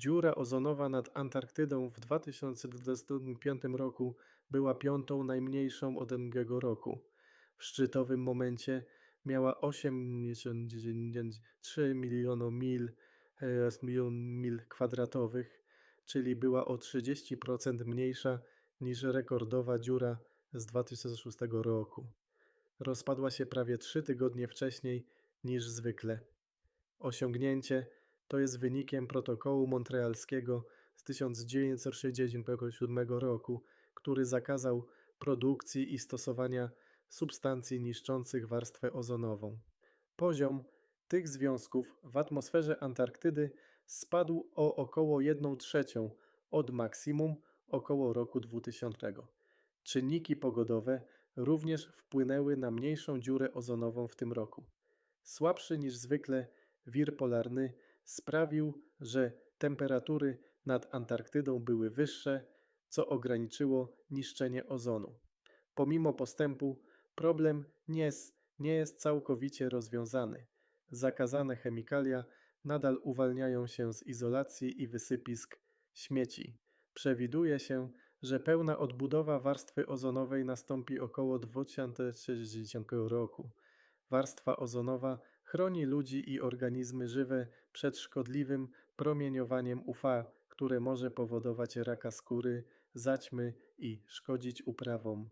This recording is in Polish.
Dziura ozonowa nad Antarktydą w 2025 roku była piątą najmniejszą od ubiegłego roku. W szczytowym momencie miała 8,3 miliona mil, e, milion mil kwadratowych, czyli była o 30% mniejsza niż rekordowa dziura z 2006 roku. Rozpadła się prawie 3 tygodnie wcześniej niż zwykle. Osiągnięcie to jest wynikiem protokołu montrealskiego z 1967 roku, który zakazał produkcji i stosowania substancji niszczących warstwę ozonową. Poziom tych związków w atmosferze Antarktydy spadł o około 1 trzecią od maksimum około roku 2000. Czynniki pogodowe również wpłynęły na mniejszą dziurę ozonową w tym roku. Słabszy niż zwykle wir polarny sprawił, że temperatury nad Antarktydą były wyższe, co ograniczyło niszczenie ozonu. Pomimo postępu, problem nie jest, nie jest całkowicie rozwiązany. Zakazane chemikalia nadal uwalniają się z izolacji i wysypisk śmieci. Przewiduje się, że pełna odbudowa warstwy ozonowej nastąpi około 2060 roku. Warstwa ozonowa chroni ludzi i organizmy żywe przed szkodliwym promieniowaniem UV, które może powodować raka skóry, zaćmy i szkodzić uprawom